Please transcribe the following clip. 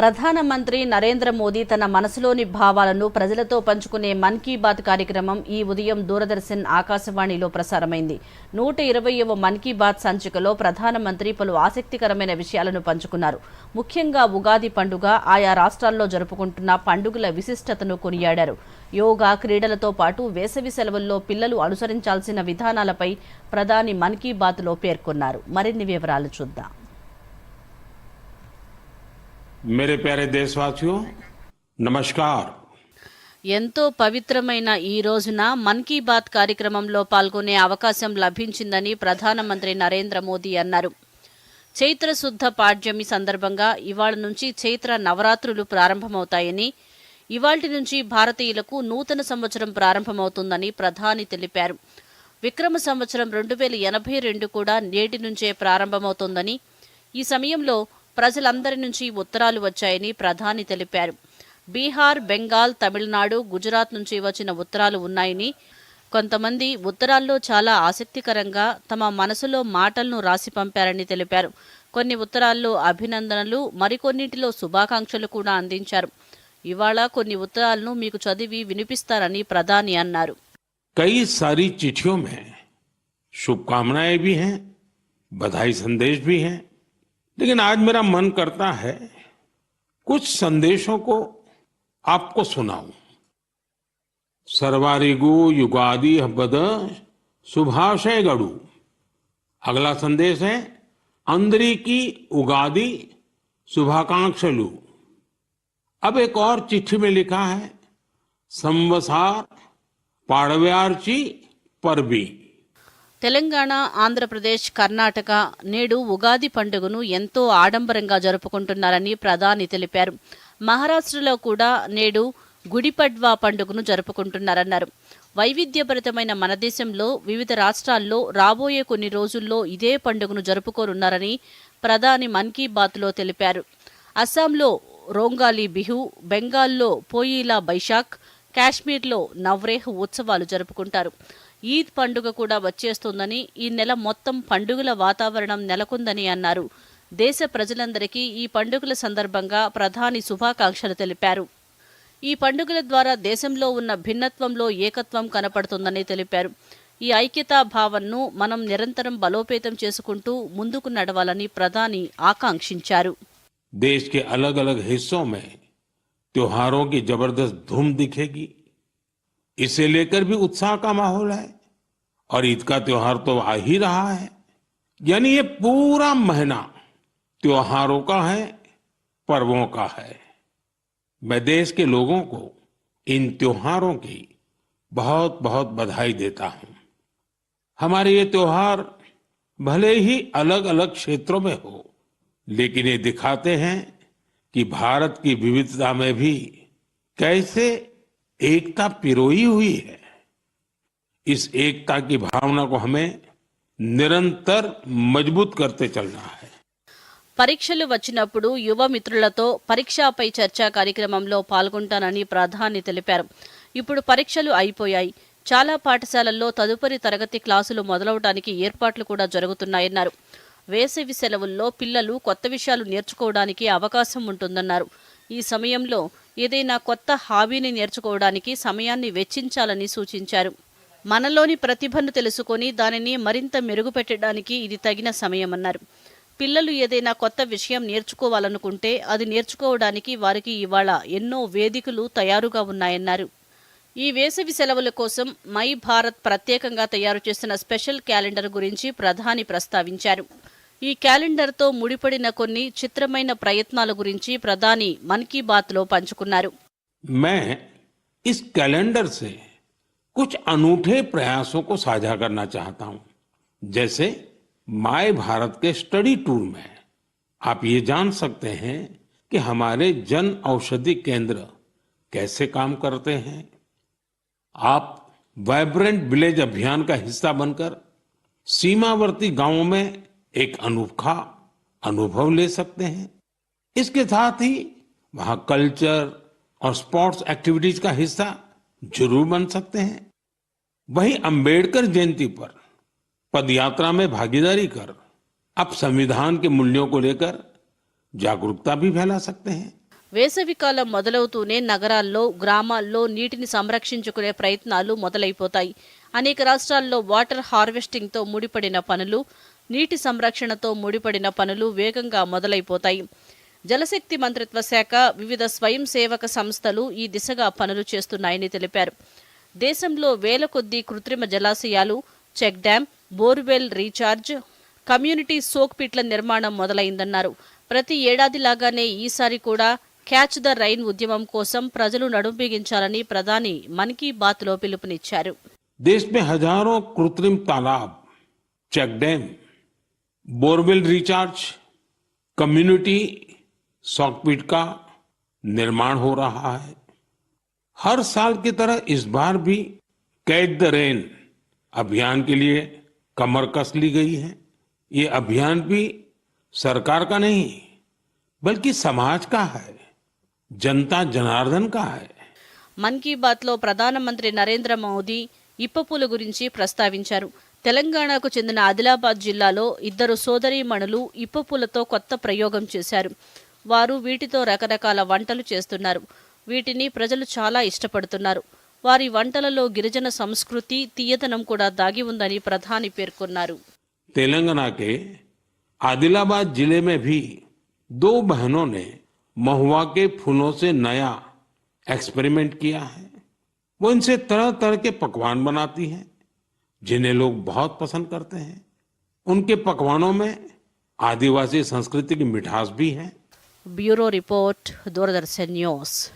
ప్రధానమంత్రి నరేంద్ర మోదీ తన మనసులోని భావాలను ప్రజలతో పంచుకునే మన్ కీ బాత్ కార్యక్రమం ఈ ఉదయం దూరదర్శన్ ఆకాశవాణిలో ప్రసారమైంది. నూట ఇరవయవ మన్ కీ బాత్ సంచికలో ప్రధానమంత్రి పలు ఆసక్తికరమైన విషయాలను పంచుకున్నారు. ముఖ్యంగా ఉగాది పండుగ ఆయా రాష్ట్రాల్లో జరుపుకుంటున్న పండుగల విశిష్టతను కొనియాడారు. యోగా క్రీడలతో పాటు వేసవి సెలవుల్లో పిల్లలు అనుసరించాల్సిన విధానాలపై ప్రధాని మన్ కీ బాత్లో పేర్కొన్నారు. మరిన్ని వివరాలు చూద్దాం. मेरे प्यारे देशवासियों नमस्कार ఎంతో పవిత్రమైన ఈ రోజున మన్ కీ బాత్ కార్యక్రమంలో పాల్గొనే అవకాశం లభించిందని ప్రధానమంత్రి నరేంద్ర మోదీ అన్నారు చైత్ర శుద్ధ పాడ్యమి సందర్భంగా ఇవాళ నుంచి చైత్ర నవరాత్రులు ప్రారంభమవుతాయని ఇవాల్టి నుంచి భారతీయులకు నూతన సంవత్సరం ప్రారంభమవుతుందని ప్రధాని తెలిపారు విక్రమ సంవత్సరం రెండు వేల ఎనభై రెండు కూడా నేటి నుంచే ప్రారంభమవుతోందని ఈ సమయంలో ప్రజలందరి నుంచి ఉత్తరాలు వచ్చాయని ప్రధాని తెలిపారు. బీహార్ బెంగాల్ తమిళనాడు గుజరాత్ నుంచి వచ్చిన ఉత్తరాలు ఉన్నాయని కొంతమంది ఉత్తరాల్లో చాలా ఆసక్తికరంగా తమ మనసులో మాటలను రాసి పంపారని తెలిపారు. కొన్ని ఉత్తరాల్లో అభినందనలు మరికొన్నింటిలో శుభాకాంక్షలు కూడా అందించారు. ఇవాళ కొన్ని ఉత్తరాలను మీకు చదివి వినిపిస్తారని ప్రధాని అన్నారు. కై సారీ చిఠియో శుభకామనాయే భీ హై బధాయి సందేశ్ భీ హై लेकिन आज मेरा मन करता है कुछ संदेशों को आपको सुनाऊं। सर्वारिगु युगादि बद सुभाषय गड़ू। अगला संदेश है अंदरी की उगादी शुभाकांक्षलु अब एक और चिट्ठी में लिखा है, संवसार पाड़व्यार्ची परवी తెలంగాణ ఆంధ్రప్రదేశ్ కర్ణాటక నేడు ఉగాది పండుగను ఎంతో ఆడంబరంగా జరుపుకుంటున్నారని ప్రధాని తెలిపారు. మహారాష్ట్రలో కూడా నేడు గుడిపడ్వా పండుగను జరుపుకుంటున్నారన్నారు. వైవిధ్యభరితమైన మన దేశంలో వివిధ రాష్ట్రాల్లో రాబోయే కొన్ని రోజుల్లో ఇదే పండుగను జరుపుకోనున్నారని ప్రధాని మన్ కీ బాత్లో తెలిపారు. అస్సాంలో రోంగాలి బిహు బెంగాల్లో పోయిలా బైశాఖ్ కాశ్మీర్లో నవ్రేహ్ ఉత్సవాలు జరుపుకుంటారు. ఈద్ పండుగ కూడా వచ్చేస్తోందని ఈ నెల మొత్తం పండుగల వాతావరణం నెలకొందని అన్నారు దేశ ప్రజలందరికీ ఈ పండుగల సందర్భంగా ప్రధాని శుభాకాంక్షలు తెలిపారు ఈ పండుగల ద్వారా దేశంలో ఉన్న భిన్నత్వంలో ఏకత్వం కనపడుతుందని తెలిపారు ఈ ఐక్యతా భావనను మనం నిరంతరం బలోపేతం చేసుకుంటూ ముందుకు నడవాలని ప్రధాని ఆకాంక్షించారు देश के अलग अलग हिस्सों में त्योहारों की जबरदस्त धूम दिखेगी इसे लेकर भी उत्साह का माहौल है। और ईद का त्योहार तो आ ही रहा है। यानी ये पूरा महीना त्योहारों का है, पर्वों का है। मैं देश के लोगों को इन त्योहारों की बहुत बहुत बधाई देता हूँ। हमारे ये त्योहार भले ही अलग अलग क्षेत्रों में हो, लेकिन ये दिखाते हैं कि भारत की विविधता में भी कैसे एकता पिरोई हुई है इस एकता की भावना को हमें निरंतर मजबूत करते चलना है పరీక్షలు వచ్చినప్పుడు యువ మిత్రులతో పరీక్షపై చర్చా కార్యక్రమంలో పాల్గొంటానని ప్రధాని తెలిపారు ఇప్పుడు పరీక్షలు అయిపోయాయి చాలా పాఠశాలల్లో తదుపరి తరగతి క్లాసులు మొదలవడానికి ఏర్పాట్లు కూడా జరుగుతున్నాయన్నారు వేసవి సెలవుల్లో పిల్లలు కొత్త విషయాలు నేర్చుకోవడానికి అవకాశం ఉంటుందన్నారు ఈ సమయంలో ఏదైనా కొత్త హాబీని నేర్చుకోవడానికి సమయాన్ని వెచ్చించాలని సూచించారు. మనలోని ప్రతిభను తెలుసుకొని దానిని మరింత మెరుగుపెట్టడానికి ఇది తగిన సమయమన్నారు. పిల్లలు ఏదైనా కొత్త విషయం నేర్చుకోవాలనుకుంటే అది నేర్చుకోవడానికి వారికి ఇవాళ ఎన్నో వేదికలు తయారుగా ఉన్నాయన్నారు. ఈ వేసవి సెలవుల కోసం మై భారత్ ప్రత్యేకంగా తయారు చేసిన స్పెషల్ క్యాలెండర్ గురించి ప్రధాని ప్రస్తావించారు. ఈ క్యాలెండర్తో ముడిపడిన కొన్ని చిత్రమైన ప్రయత్నాల గురించి ప్రధాని మన్ కీ బాత్లో పంచుకున్నారు मैं इस कैलेंडर से कुछ अनूठे प्रयासों को साझा करना चाहता हूं जैसे माय भारत के स्टडी टूर में आप ये जान सकते हैं कि हमारे जन औषधि केंद्र कैसे काम करते हैं आप वाइब्रेंट विलेज अभियान का हिस्सा बनकर सीमावर्ती गांवों में एक अनोखा अनुभव ले सकते हैं इसके साथ ही वहां कल्चर और स्पोर्ट्स एक्टिविटीज का हिस्सा जरूर बन सकते हैं वहीं अंबेडकर जयंती पर पदयात्रा में भागीदारी कर आप संविधान के मूल्यों को लेकर जागरूकता भी फैला सकते हैं వేసవికాలం మొదలవుతూనే నగరాల్లో గ్రామాల్లో నీటిని సంరక్షించుకునే ప్రయత్నాలు మొదలైపోతాయి అనేక రాష్ట్రాల్లో వాటర్ హార్వెస్టింగ్తో ముడిపడిన పనులు నీటి సంరక్షణతో ముడిపడిన పనులు వేగంగా మొదలైపోతాయి. జలశక్తి మంత్రిత్వ శాఖ వివిధ స్వయం సేవక సంస్థలు ఈ దిశగా పనులు చేస్తున్నాయని తెలిపారు. దేశంలో వేల కొద్దీ కృత్రిమ జలాశయాలు check dam borewell recharge community soak పిట్ల నిర్మాణం మొదలైందన్నారు. ప్రతి ఏడాదిలాగానే ఈసారి కూడా క్యాచ్ ద రైన్ ఉద్యమం కోసం ప్రజలు నడుంబిగించాలని ప్రధాని మన్ కీ బాత్లో పిలుపునిచ్చారు. దేశ్ హజారో కృత్రిమ Talab check dam borewell recharge community soak pit का निर्माण हो रहा है हर साल की तरह इस बार भी कैच द रेन अभियान के लिए कमर कस ली गई है ये अभियान भी सरकार का नहीं बल्कि समाज का है जनता जनार्दन का है మన్ కీ బాత్లో ప్రధానమంత్రి నరేంద్ర మోదీ ఇప్పపుల గురించి ప్రస్తావించారు తెలంగాణకు చెందిన ఆదిలాబాద్ జిల్లాలో ఇద్దరు సోదరీమణులు ఇప్పపులతో కొత్త ప్రయోగం చేశారు వారు వీటితో రకరకాల వంటలు చేస్తున్నారు వీటిని ప్రజలు చాలా ఇష్టపడుతున్నారు వారి వంటలలో గిరిజన సంస్కృతి తీయదనం కూడా దాగి ఉందని ప్రధాని పేర్కొన్నారు तेलंगाना के आदिलाबाद जिले में भी दो बहनों ने महुआ के फूलों से नया एक्सपेरिमेंट किया है वो इनसे तरह तरह के पकवान बनाती हैं जिन्हें लोग बहुत पसंद करते हैं। उनके पकवानों में आदिवासी संस्कृति की मिठास भी है। Bureau report, Doordarshan news.